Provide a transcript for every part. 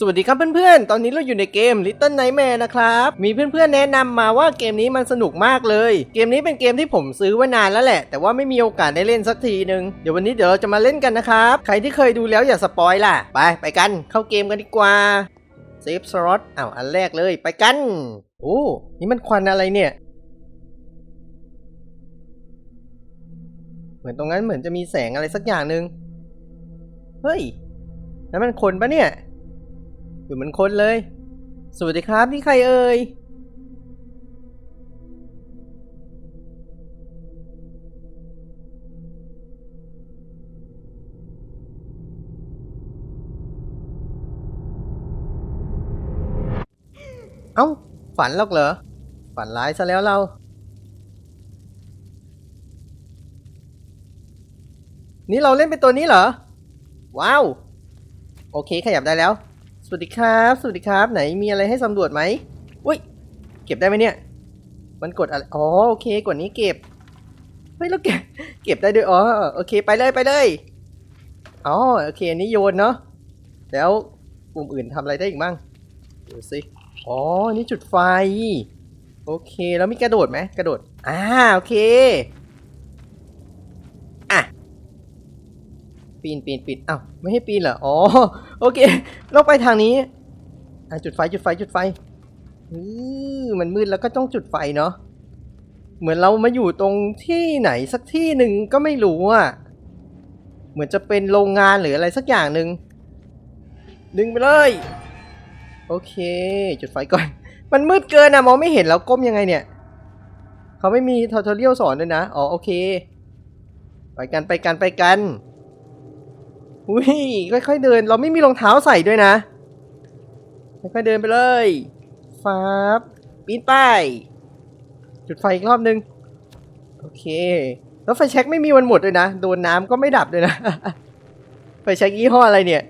สวัสดีครับเพื่อนๆ ตอนนี้เราอยู่ในเกม Little Nightmare นะครับ มีเพื่อนๆ แนะนำมาว่าเกมนี้มันสนุกมากเลย เกมนี้เป็นเกมที่ผมซื้อไว้นานแล้วแหละ แต่ว่าไม่มีโอกาสได้เล่นสักทีนึง เดี๋ยววันนี้เดี๋ยวเราจะมาเล่นกันนะครับ ใครที่เคยดูแล้วอย่าสปอยล่ะ ไปไปกัน เข้าเกมกันดีกว่า เซฟสล็อตอ้าวอันแรกเลยไปกัน โอ้ นี่มันควันอะไรเนี่ย เหมือนตรงนั้นเหมือนจะมีแสงอะไรสักอย่างหนึ่งเฮ้ย นั่นมันคนปะเนี่ย อยู่เหมือนคนเลย สวัสดีครับ นี่ใครเอ่ย เอ้า ฝันหรอกเหรอ ฝันร้ายซะแล้วเรานี่เราเล่นเป็นตัวนี้เหรอ ว้าว โอเคขยับได้แล้ว สวัสดีครับ สวัสดีครับ ไหนมีอะไรให้สำรวจไหมอุ้ย เก็บได้ไหมเนี่ย มันกดอะไร อ๋อ โอเค กดนี้เก็บ เฮ้ย แล้วเก็บ เก็บได้ด้วย อ๋อ โอเค ไปเลย ไปเลย อ๋อ โอเค อันนี้โยนเนาะ แล้วกลุ่มอื่นทำอะไรได้อีกบ้าง ดูสิ อ๋อ นี่จุดไฟ โอเค แล้วมีกระโดดไหม กระโดด อ่า โอเค อะ ปีนปีนปีนอ้าวไม่ให้ปีนเหรอ อ๋อ โอเค เราไปทางนี้ อะจุดไฟจุดไฟจุดไฟอือมันมืดแล้วก็ต้องจุดไฟเนาะ เหมือนเรามาอยู่ตรงที่ไหนสักที่หนึ่งก็ไม่รู้อะ เหมือนจะเป็นโรงงานหรืออะไรสักอย่างหนึ่งดึงไปเลย โอเค จุดไฟก่อน มันมืดเกินอะมองไม่เห็นแล้วก้มยังไงเนี่ย เขาไม่มีทอทอเรียลสอนด้วยนะ อ๋อโอเค ไปกันไปกันไปกัน อุ้ยค่อยๆเดิน เราไม่มีรองเท้าใส่ด้วยนะ ค่อยๆเดินไปเลยฟ้าบปีนไป จุดไฟอีกรอบนึง โอเค แล้วไฟแช็กไม่มีวันหมดด้วยนะ โดนน้ำก็ไม่ดับด้วยนะ ไฟแช็กยี่ห้ออะไรเนี่ย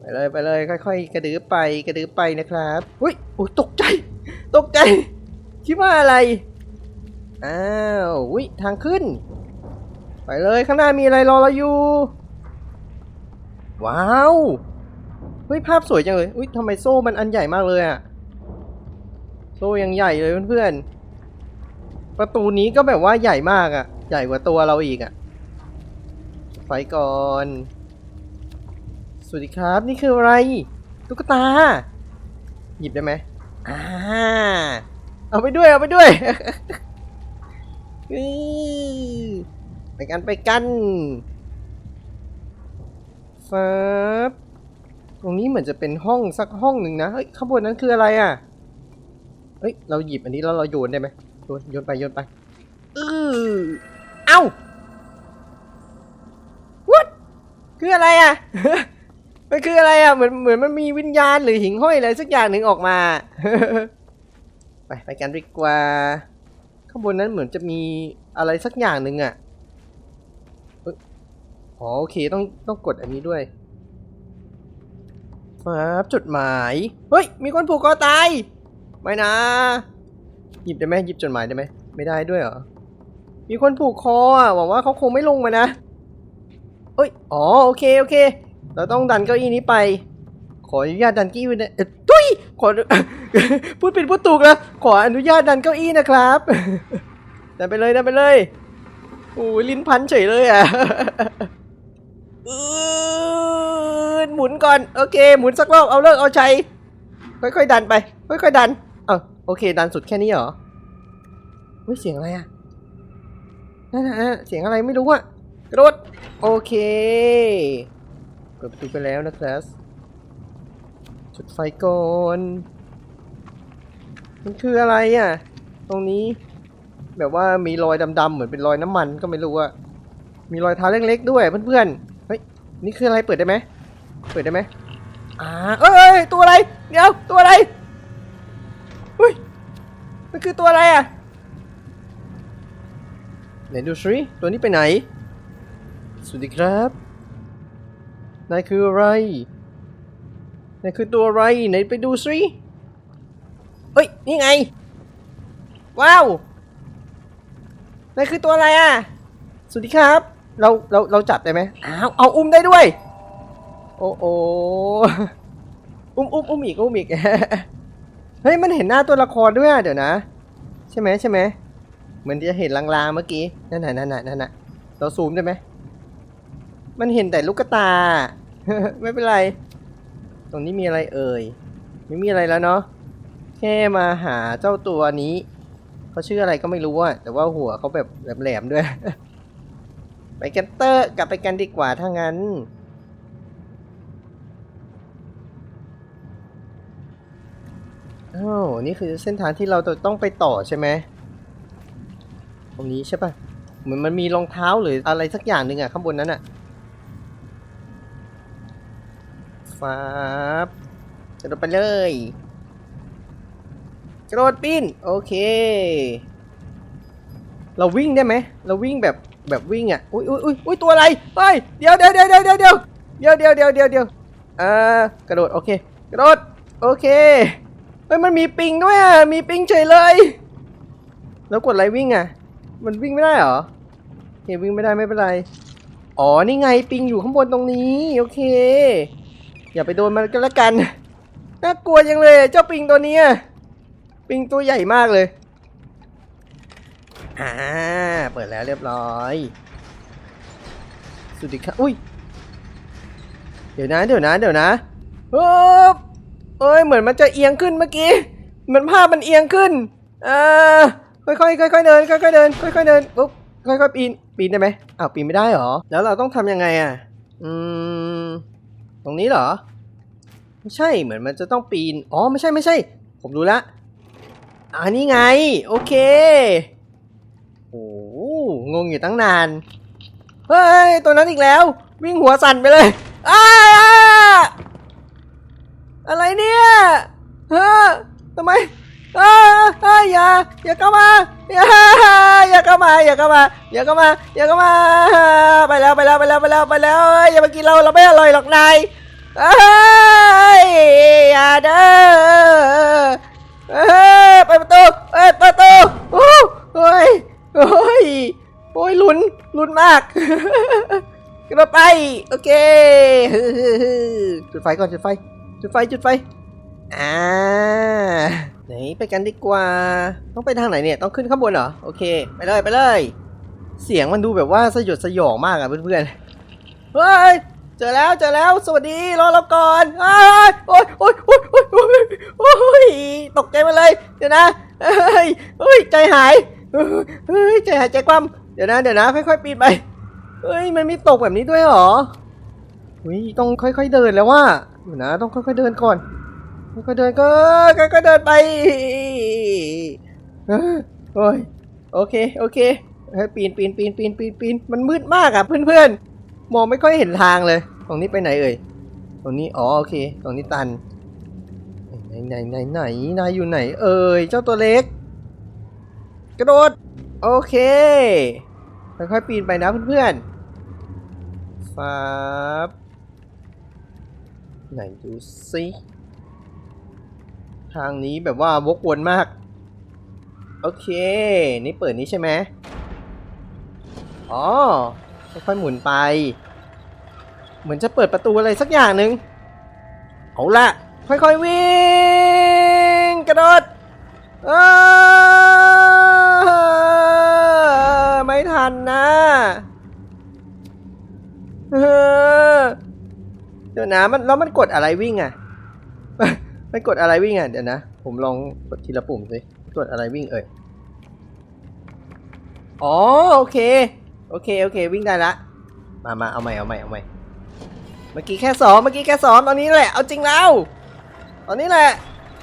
ไปเลยไปเลยค่อย ๆ กระดือไปกระดือไปนะครับอุ้ยโอ้ยตกใจ ตกใจ คิดว่าอะไร อ้าวอุ้ยทางขึ้น ไปเลยข้างหน้ามีอะไรรอเราอยู่ ว้าว เฮ้ย ภาพสวยจังเลย อุ้ยทำไมโซ่มันอันใหญ่มากเลยอะโซ่ยังใหญ่เลยเพื่อนๆ ประตูนี้ก็แบบว่าใหญ่มากอะใหญ่กว่าตัวเราอีกอะไฟก่อน สวัสดีครับ นี่คืออะไร ตุ๊กตา หยิบได้ไหมอ่า เอาไปด้วย เอาไปด้วยไปกันไปกัน ฟ้าบตรงนี้เหมือนจะเป็นห้องสักห้องหนึ่งนะเฮ้ยข้างบนนั้นคืออะไรอะเฮ้ยเราหยิบอันนี้แล้วเราโยนได้ไหมโยนโยนไปโยนไปเออเอ้า what คืออะไรอะมันคืออะไรอะเหมือนเหมือนมันมีวิญญาณหรือหิ่งห้อยอะไรสักอย่างหนึ่งออกมา ไปไปกันดีกว่าข้างบนนั้นเหมือนจะมีอะไรสักอย่างหนึ่งอะ อ๋อโอเคต้องต้องกดอันนี้ด้วยครับจดหมาย เฮ้ย มีคนผูกคอตาย ไม่นะ หยิบได้ไหมหยิบจดหมายได้ไหม ไม่ได้ด้วยเหรอ มีคนผูกคออะหวังว่าเขาคงไม่ลงมานะเอ้ย อ๋อโอเคโอเค เราต้องดันเก้าอี้นี้ไป ขออนุญาตดันเก้าอี้นะเอ้ยทุยขอพูดผิดพูดถูกแล้ว ขออนุญาตดันเก้าอี้นะครับดันไปเลยดันไปเลยโอ้ยลิ้นพันเฉยเลยอะ หมุนก่อน โอเค หมุนสักรอบ เอาเลิกเอาใจค่อยๆดันไป ค่อยๆดัน เอ้าโอเค ดันสุดแค่นี้เหรอเฮ้ยเสียงอะไรอะนั่นนะเสียงอะไรไม่รู้อะกระโดดโอเคเปิดประตูไปแล้วนะครับจุดไฟก่อนมันคืออะไรอะตรงนี้ แบบว่ามีรอยดำๆเหมือนเป็นรอยน้ำมันก็ไม่รู้อะมีรอยเท้าเล็กๆด้วยเพื่อนๆ นี่คืออะไรเปิดได้ไหมเปิดได้ไหมอ่าเอ้ยตัวอะไร เดี๋ยวตัวอะไรเฮ้ยมันคือตัวอะไรอะไหนดูสิตัวนี้ไปไหน สวัสดีครับนายคืออะไรนายคือตัวอะไรไหนไปดูสิเฮ้ยนี่ไง ว้าวนายคือตัวอะไรอะสวัสดีครับ เราเราเราจับได้ไหมอ้าวเอาอุ้มได้ด้วย โอ้โออุ้มอุ้มอุ้มอีกอุ้มอีกเฮ้ยมันเห็นหน้าตัวละครด้วยอะเดี๋ยวนะ ใช่ไหมใช่ไหมเหมือนจะเห็นลางๆเมื่อกี้นั่นน่ะนั่นน่ะนั่นน่ะเราซูมได้ไหมมันเห็นแต่ลูกตา ไม่เป็นไร ตรงนี้มีอะไรเอ่ยไม่มีอะไรแล้วเนาะแค่มาหาเจ้าตัวนี้เขาชื่ออะไรก็ไม่รู้อะแต่ว่าหัวเขาแบบแหลมๆด้วย ไปกันเตอร์กลับไปกันดีกว่าถ้างั้น อ้าวนี่คือเส้นทางที่เราต้องไปต่อใช่ไหมตรงนี้ใช่ปะเหมือนมันมีรองเท้าหรืออะไรสักอย่างหนึ่งอะข้างบนนั้นอะฟ้าบกระโดดไปเลยกระโดดปิ้นโอเค เราวิ่งได้ไหม เราวิ่งแบบ แบบวิ่งอะอุ้ยอุ้ยอุ้ยอุ้ยตัวอะไรเฮ้ยเดี๋ยวเดี๋ยวเดี๋ยวเดี๋ยวเดี๋ยวเดี๋ยวเดี๋ยวเดี๋ยวเดี๋ยวเดี๋ยวเดี๋ยวอ่ากระโดดโอเคกระโดดโอเคเฮ้ยมันมีปิงด้วยอะมีปิงเฉยเลย แล้วกดอะไรวิ่งอะ มันวิ่งไม่ได้เหรอโอเควิ่งไม่ได้ไม่เป็นไรอ๋อนี่ไงปิงอยู่ข้างบนตรงนี้โอเค อย่าไปโดนมันก็แล้วกันน่ากลัวจังเลยเจ้าปิงตัวนี้ปิงตัวใหญ่มากเลย อ่า เปิดแล้วเรียบร้อย สวัสดีครับ อุ้ย เดี๋ยวนะ เดี๋ยวนะ เดี๋ยวนะเฮ้เอ้ย เหมือนมันจะเอียงขึ้นเมื่อกี้ เหมือนภาพมันเอียงขึ้น อ่า ค่อยๆค่อยๆเดิน ค่อยๆเดิน ค่อยๆเดิน ปุ๊บ ค่อยๆปีน ปีนได้ไหมอ้าว ปีนไม่ได้หรอ แล้วเราต้องทำยังไงอะ อืม ตรงนี้เหรอ ไม่ใช่ เหมือนมันจะต้องปีน อ๋อ ไม่ใช่ ไม่ใช่ ผมรู้ละอันนี้ไง โอเค โอ้งงอยู่ตั้งนาน เฮ้ย ตัวนั้นอีกแล้ว วิ่งหัวสั่นไปเลยอ้าอะไรเนี่ยเฮ้อทำไมเอ้ยอย่าอย่าเข้ามาอย่าอย่าเข้ามาอย่าเข้ามาอย่าเข้ามาอย่าเข้ามาไปแล้วไปแล้วไปแล้วไปแล้วไปแล้วอย่ามากินเราเราไม่อร่อยหรอกนายเอ้ยอย่าเด้อเอ้ยไปประตูเอ้ยประตูโอ้ย โอ้ยโอ้ยลุ้นลุ้นมากกระไป โอเคจุดไฟก่อนจุดไฟ จุดไฟจุดไฟอ่าไหนไปกันดีกว่า ต้องไปทางไหนเนี่ย ต้องขึ้นข้างบนเหรอ โอเค ไปเลยไปเลย เสียงมันดูแบบว่าสยดสยองมากอะเพื่อนๆ เฮ้ย เจอแล้วเจอแล้ว สวัสดี รอเราก่อนอ้ายโอ้ยโอ้ยโอ้ยโอ้ยโอ้ยตกใจมาเลย เดี๋ยวนะเฮ้ยเฮ้ยใจหาย เฮ้ยใจหายใจคว่ำเดี๋ยวนะเดี๋ยวนะค่อยๆปีนไปเฮ้ยมันมีตกแบบนี้ด้วยหรออุ้ยต้องค่อยๆเดินแล้วว่าเดี๋ยวนะต้องค่อยๆเดินก่อนค่อยๆเดินก็ค่อยๆเดินไปโอ้ยโอเคโอเคเฮ้ปีนปีนปีนปีนปีนปีนมันมืดมากอะเพื่อนๆมองไม่ค่อยเห็นทางเลย ตรงนี้ไปไหนเอ่ยตรงนี้อ๋อโอเค ตรงนี้ตันไหนไหนไหนไหนนายอยู่ไหนเอ่ยเจ้าตัวเล็ก กระโดด โอเค ค่อยๆปีนไปนะเพื่อนๆฟ้าบไหนดูสิทางนี้แบบว่าวกวนมาก โอเค นี่เปิดนี้ใช่ไหมอ๋อ ค่อยๆหมุนไป เหมือนจะเปิดประตูอะไรสักอย่างหนึ่งเอาละค่อยๆวิ่ง กระโดดเออไม่ ทันนะเออเดี๋ยวนะมันแล้วมันกดอะไรวิ่งอะ มันกดอะไรวิ่งอะ เดี๋ยวนะ ผมลองกดทีละปุ่มสิกดอะไรวิ่งเอ่ย อ๋อโอเค โอเคโอเค วิ่งได้ละ มามาเอาใหม่เอาใหม่เอาใหม่ เมื่อกี้แค่สองเมื่อกี้แค่สองตอนนี้แหละ เอาจริงแล้ว ตอนนี้แหละ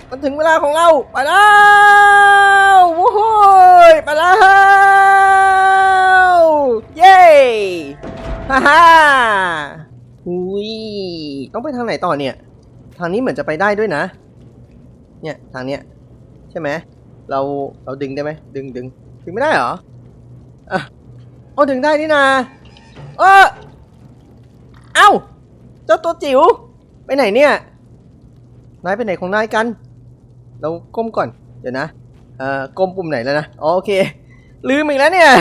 มันถึงเวลาของเรา ไปแล้วโว้ยไปแล้ว ฮ่าฮ่าหุยต้องไปทางไหนต่อเนี่ย ทางนี้เหมือนจะไปได้ด้วยนะ เนี่ยทางเนี้ยใช่ไหมเราเราดึงได้ไหมดึงดึงดึงไม่ได้เหรออะเอาดึงได้นี่นาเออเอ้าเจ้าตัวจิ๋วไปไหนเนี่ยนายไปไหนของนายกัน เราก้มก่อน เดี๋ยวนะ เอ่อ ก้มปุ่มไหนแล้วนะ อ๋อโอเค ลืมอีกแล้วเนี่ย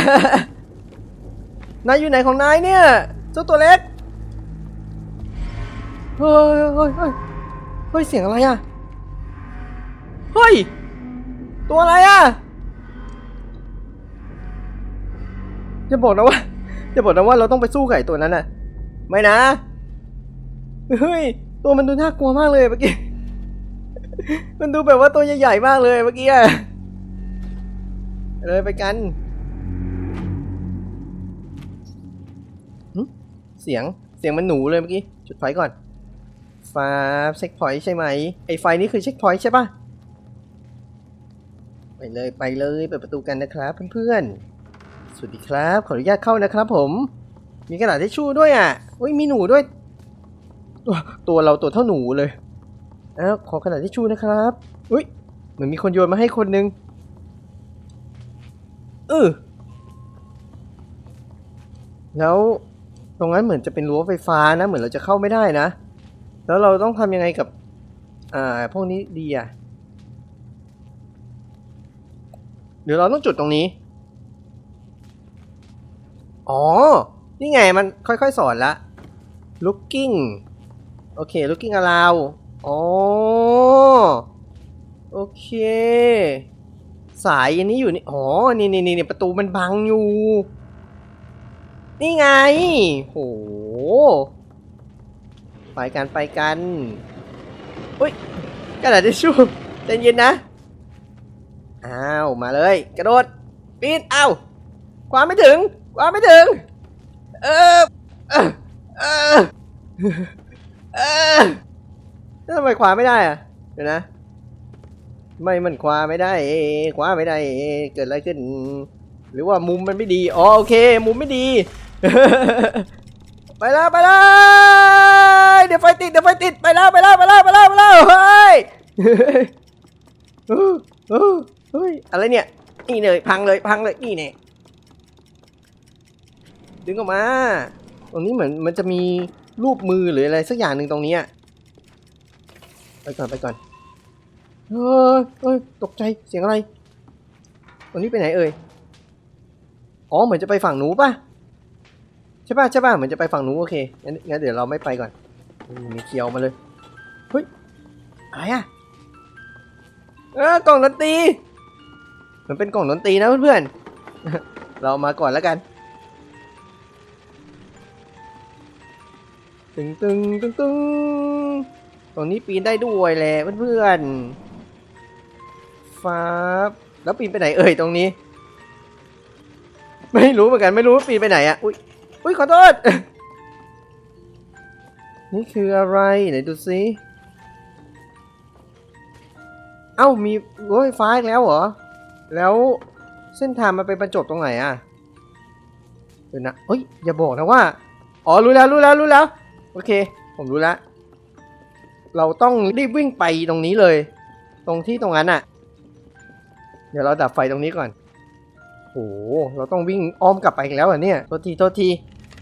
นายอยู่ไหนของนายเนี่ยเจ้าตัวเล็กเฮ้ยเฮ้ยเฮ้ยเฮ้ยเสียงอะไรอะเฮ้ยตัวอะไรอะจะบอกนะว่าจะบอกนะว่าเราต้องไปสู้ไก่ตัวนั้นน่ะ ไม่นะเฮ้ยตัวมันดูน่ากลัวมากเลยเมื่อกี้มันดูแบบว่าตัวใหญ่ๆมากเลยเมื่อกี้อะเลยไปกัน สียง เสียงมันหนูเลยเมื่อกี้ จุดไฟก่อนฟ้าเช็คพอยต์ใช่ไหม ไอไฟนี่คือเช็คพอยต์ใช่ปะไปเลยไปเลยเปิดประตูกันนะครับเพื่อนๆ สวัสดีครับ ขออนุญาตเข้านะครับผม มีกระดาษทิชชู่ด้วยอะอุ้ยมีหนูด้วย ตัวตัวเราตัวเท่าหนูเลยอ้าวขอกระดาษทิชชู่นะครับอุ้ยเหมือนมีคนโยนมาให้คนนึงเออแล้ว ตรงนั้นเหมือนจะเป็นรั้วไฟฟ้านะ เหมือนเราจะเข้าไม่ได้นะ แล้วเราต้องทำยังไงกับ อ่า พวกนี้ดีอะหรือเราต้องจุดตรงนี้ อ๋อ นี่ไงมันค่อยๆสอนละ looking โอเค looking around อ๋อ โอเค สายอันนี้อยู่นี่ อ๋อ นี่นี่นี่ประตูมันบังอยู่ นี่ไง โห ไปกันไปกันอุ้ยกระดาษทิชชู่ใจเย็นนะ อ้าว มาเลย กระโดด ปีนอ้าวความไม่ถึง ความไม่ถึง เออ เออ เออเออทำไมคว้าไม่ได้อะเดี๋ยวนะ ไม่มันคว้าไม่ได้คว้าไม่ได้ เกิดอะไรขึ้น หรือว่ามุมมันไม่ดี อ๋อโอเค มุมไม่ดี ไปแล้วไปแล้วเดี๋ยวไฟติดเดี๋ยวไฟติดไปแล้วไปแล้วไปแล้วไปแล้วไปแล้วเฮ้ยเออเออเฮ้ยอะไรเนี่ยนี่เลยพังเลยพังเลยนี่เนี่ยดึงออกมา ตรงนี้เหมือนมันจะมีรูปมือหรืออะไรสักอย่างหนึ่งตรงนี้ไปก่อนไปก่อนเฮ้ยเฮ้ยตกใจเสียงอะไรตรงนี้ไปไหนเอ่ยอ๋อเหมือนจะไปฝั่งหนูป่ะ ใช่ป่ะใช่ป่ะเหมือนจะไปฝั่งนู้นโอเคงั้นงั้นเดี๋ยวเราไม่ไปก่อนมีเคียวมาเลยเฮ้ยอะไรอะเออกล่องดนตรีมันเป็นกล่องดนตรีนะเพื่อนๆเรามาก่อนแล้วกันตึงตึงตึงตึงตรงนี้ปีนได้ด้วยแหละเพื่อนๆฟ้าแล้วปีนไปไหนเอ่ยตรงนี้ ไม่รู้เหมือนกันไม่รู้ว่าปีนไปไหนอะอุ้ย อุ้ยขอโทษ นี่คืออะไรไหนดูสิเอ้ามีรถไฟฟ้าอีกแล้วเหรอ แล้วเส้นทางมันไปบรรจบตรงไหนอะเดี๋ยวนะเฮ้ยอย่าบอกนะว่า อ๋อรู้แล้วรู้แล้วรู้แล้ว โอเค ผมรู้แล้ว เราต้องรีบวิ่งไปตรงนี้เลย ตรงที่ตรงนั้นอะ เดี๋ยวเราดับไฟตรงนี้ก่อน เราต้องวิ่งอ้อมกลับไปอีกแล้วเหรอะเนี่ยโทษทีโทษที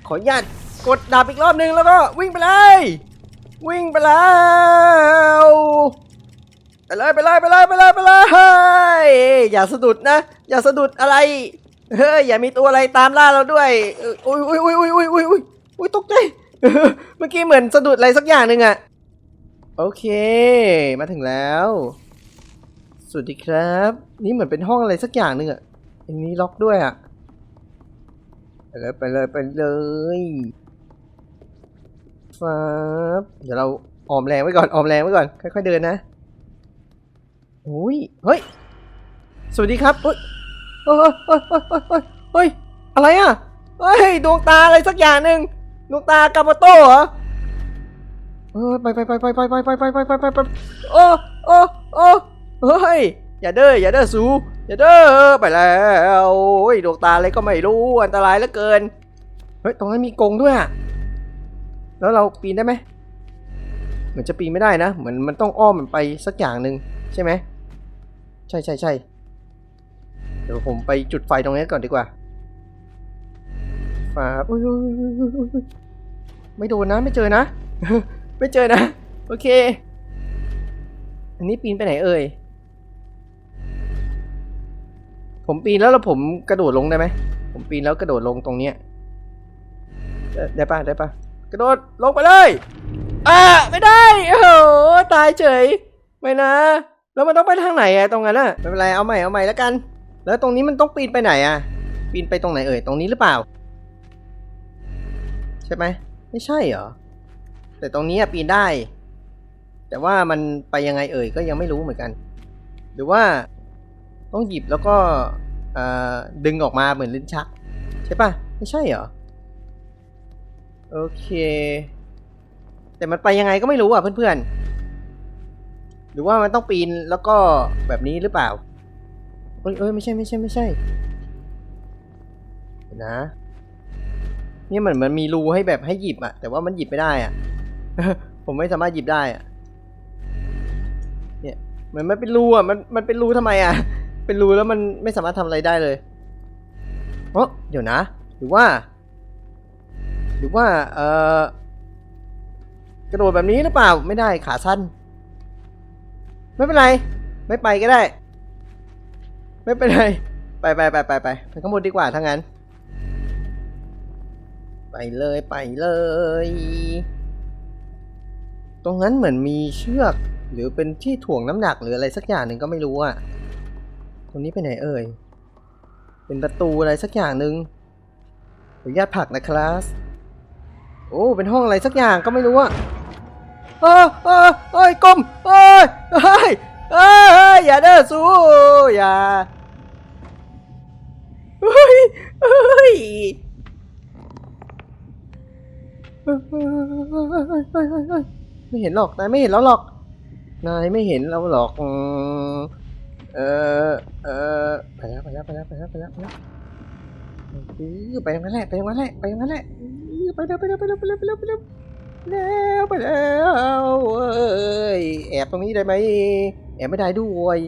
ขออนุญาตกดดับอีกรอบนึงแล้วก็วิ่งไปเลย วิ่งไปแล้วไปเลยไปเลยไปเลยไปเลยไปเลยอย่าสะดุดนะ อย่าสะดุดอะไร เฮ้ยอย่ามีตัวอะไรตามล่าเราด้วยอออุ้ยอุ้ยอุ้ยอุ้ยอุ้ยอุ้ยอุ้ยอุ้ยตกใจเมื่อกี้เหมือนสะดุดอะไรสักอย่างหนึ่งอะโอเค มาถึงแล้วสวัสดีครับ นี่เหมือนเป็นห้องอะไรสักอย่างหนึ่งอะ อันนี้ล็อกด้วยอะ ไปเลยไปเลยไปเลยฟ้าบเดี๋ยวเราออมแรงไว้ก่อนออมแรงไว้ก่อน ค่อยๆเดินนะโอ้ยเฮ้ย สวัสดีครับเฮ้ยเฮ้ยเฮ้ยเฮ้ยเฮ้ยอะไรอะเฮ้ยดวงตาอะไรสักอย่างหนึ่งดวงตากามาโต้เหรอเออไปไปไปไปไปไปไปไปไปไปไปโอ้โอ้โอ้เฮ้ยอย่าเด้ออย่าเด้อสู เด้อไปแล้วโอ้ยดวงตาอะไรก็ไม่รู้อันตรายเหลือเกินเฮ้ยตรงนั้นมีกงด้วยอะแล้วเราปีนได้ไหมเหมือนจะปีนไม่ได้นะเหมือนมันต้องอ้อมมันไปสักอย่างหนึ่งใช่ไหมใช่ใช่ใช่เดี๋ยวผมไปจุดไฟตรงนี้ก่อนดีกว่าฟ้าอุ้ยอุ้ยไม่โดนนะไม่เจอนะ ไม่เจอนะ โอเค อันนี้ปีนไปไหนเอ่ย ผมปีนแล้วแล้วผมกระโดดลงได้ไหม ผมปีนแล้วกระโดดลงตรงเนี้ยได้ปะได้ปะกระโดดลงไปเลยอ่าไม่ได้โอ้โหตายเฉย ไม่นะ แล้วมันต้องไปทางไหนอะตรงนั้นอะไม่เป็นไรเอาใหม่เอาใหม่แล้วกัน แล้วตรงนี้มันต้องปีนไปไหนอะปีนไปตรงไหนเอ่ยตรงนี้หรือเปล่า ใช่ไหมไม่ใช่เหรอแต่ตรงนี้อะปีนได้ แต่ว่ามันไปยังไงเอ่ยก็ยังไม่รู้เหมือนกัน หรือว่า ต้องหยิบแล้วก็ดึงออกมาเหมือนลิ้นชัก ใช่ปะไม่ใช่เหรอ โอเค แต่มันไปยังไงก็ไม่รู้อะเพื่อนๆ หรือว่ามันต้องปีนแล้วก็แบบนี้หรือเปล่าเอ้ยเอ้ยไม่ใช่ไม่ใช่ไม่ใช่นะเนี่ยเหมือนมันมีรูให้แบบให้หยิบอะ แต่ว่ามันหยิบไม่ได้อะ ผมไม่สามารถหยิบได้อะ เนี่ยเหมือนมันเป็นรูอะมันมันเป็นรูทำไมอะ เป็นรูแล้วมันไม่สามารถทำอะไรได้เลยเออเดี๋ยวนะ หรือว่า หรือว่า เออกระโดดแบบนี้หรือเปล่า ไม่ได้ขาสั้น ไม่เป็นไร ไม่ไปก็ได้ ไม่เป็นไร ไปไปไปไปไปไปข้างบนดีกว่าถ้างั้น ไปเลยไปเลย ตรงนั้นเหมือนมีเชือก หรือเป็นที่ถ่วงน้ำหนักหรืออะไรสักอย่างหนึ่งก็ไม่รู้อะ รงนี้ไปไหนเอ่ย เป็นประตูอะไรสักอย่างหนึ่งอนุญาตผักนะคลาส โอ้ เป็นห้องอะไรสักอย่างก็ไม่รู้อะเออเออเอ้ยกลมเอ้ยเอ้ยเอ้ยอย่าเด้อสู้อย่าเฮ้ยเฮ้ยไม่เห็นหรอก นายไม่เห็นแล้วหรอก นายไม่เห็นเราหรอก เออเออไปแล้วไปแล้วไปแล้วไปแล้วไปแล้วไปแล้วไปอย่างนั้นแหละไปอย่างนั้นแหละไปอย่างนั้นแหละไปแล้วไปแล้วไปแล้วไปแล้วไปแล้วไปแล้วแล้วไปแล้วเอ้ยแอบตรงนี้ได้ไหมแอบไม่ได้ด้วย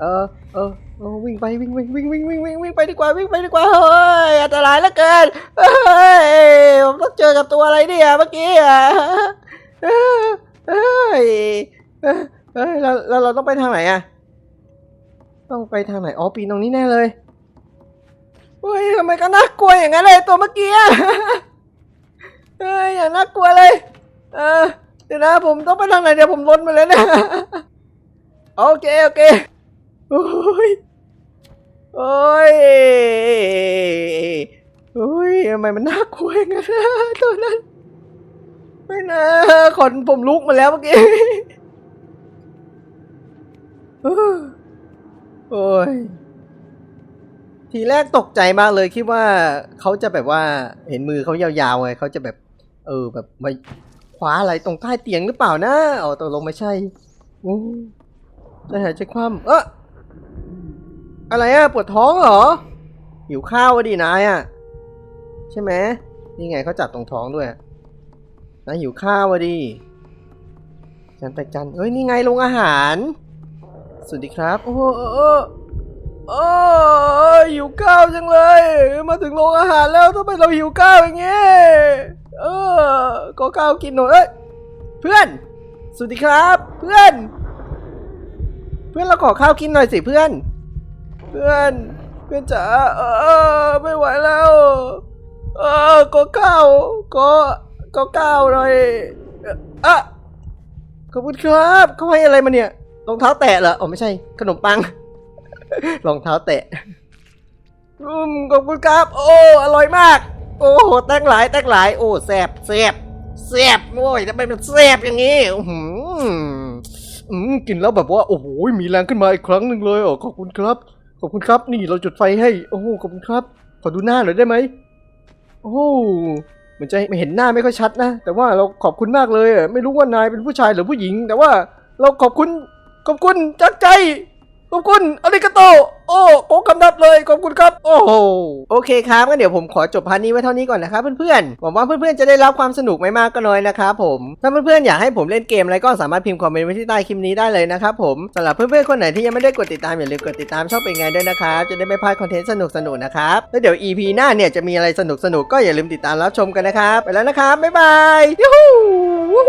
เออเออเออวิ่งไปวิ่งวิ่งวิ่งวิ่งวิ่งวิ่งวิ่งไปดีกว่าวิ่งไปดีกว่าเฮ้ยอันตรายเหลือเกินเฮ้ยผมต้องเจอกับตัวอะไรเนี่ยเมื่อกี้อะเฮ้ยเฮ้ยเฮ้ยเราเราเราต้องไปทางไหนอะ ต้องไปทางไหน อ๋อ ปีนตรงนี้แน่เลย เฮ้ยทำไมก็น่ากลัวอย่างนั้นเลยตัวเมื่อกี้อะเฮ้ย อย่างน่ากลัวเลย เออ เดี๋ยวนะ ผมต้องไปทางไหนเดี๋ยวผมล้นไปเลยเนี่ย โอเค โอเค โอ้ย โอ้ย โอ้ยทำไมมันน่ากลัวอย่างนั้นตัวนั้น ไม่นะขนผมลุกมาแล้วเมื่อกี้ โอ้ย ทีแรกตกใจมากเลยคิดว่าเขาจะแบบว่าเห็นมือเขายาวๆไงเขาจะแบบ เออแบบมาคว้าอะไรตรงใต้เตียงหรือเปล่านะเอตกลงไม่ใช่โอ้ใจหายใจคว่ำเอออะไรอะปวดท้องเหรอหิวข้าวอะดินายอะใช่ไหมนี่ไงเขาจับตรงท้องด้วยนาหิวข้าวอะดิจันไปจันเอ้ยนี่ไงโรงอาหาร สวัสดีครับ โอ้โหโอ้โหโอ้ยหิวข้าวจังเลย มาถึงโรงอาหารแล้วทำไมเราหิวข้าวอย่างเงี้ยเออก็ข้าวกินหน่อยเพื่อน สวัสดีครับ เพื่อน เพื่อนเราขอข้าวกินหน่อยสิเพื่อน เพื่อน เพื่อนจ๋าเออไม่ไหวแล้ว เออก็ข้าวก็ก็ข้าวหน่อยอ่ออะขอบคุณครับเขาให้อะไรมาเนี่ย รองเท้าแตะเหรออ๋อไม่ใช่ ขนมปัง รองเท้าแตะอืมขอบคุณครับ โอ้ อร่อยมาก โอ้โหแตกหลายแตกหลาย โอ้แซบแซบแซบโอ้ยทำไมมันแซบอย่างนี้อื้อหืออืมกินแล้วแบบว่า โอ้โห มีแรงขึ้นมาอีกครั้งหนึ่งเลยอ๋อขอบคุณครับ ขอบคุณครับ นี่เราจุดไฟให้ โอ้โห ขอบคุณครับ ขอดูหน้าหน่อยได้ไหม โอ้เหมือนจะไม่เห็นหน้าไม่ค่อยชัดนะ แต่ว่าเราขอบคุณมากเลย ไม่รู้ว่านายเป็นผู้ชายหรือผู้หญิง แต่ว่าเราขอบคุณ ขอบคุณจากใจ ขอบคุณอาริกาโต โอ้โกคำนับเลย ขอบคุณครับ โอ้โห โอเคครับงั้นเดี๋ยวผมขอจบพาร์ทนี้ไว้เท่านี้ก่อนนะครับเพื่อนๆ หวังว่าเพื่อนๆ จะได้รับความสนุกไม่มากก็น้อยนะครับผม ถ้าเพื่อนๆ อยากให้ผมเล่นเกมอะไรก็สามารถพิมพ์คอมเมนต์ไว้ที่ใต้คลิปนี้ได้เลยนะครับผมสำหรับเพื่อนๆ คนไหนที่ยังไม่ได้กดติดตามอย่าลืมกดติดตามช่องเป็นไงด้วยนะครับ จะได้ไม่พลาดคอนเทนต์สนุกๆ นะครับ แล้วเดี๋ยว EP หน้าเนี่ยจะมีอะไรสนุกๆ ก็อย่าลืมติดตามรับชมกันนะครับ ไปแล้วนะครับ บ๊ายบายยูฮูวู้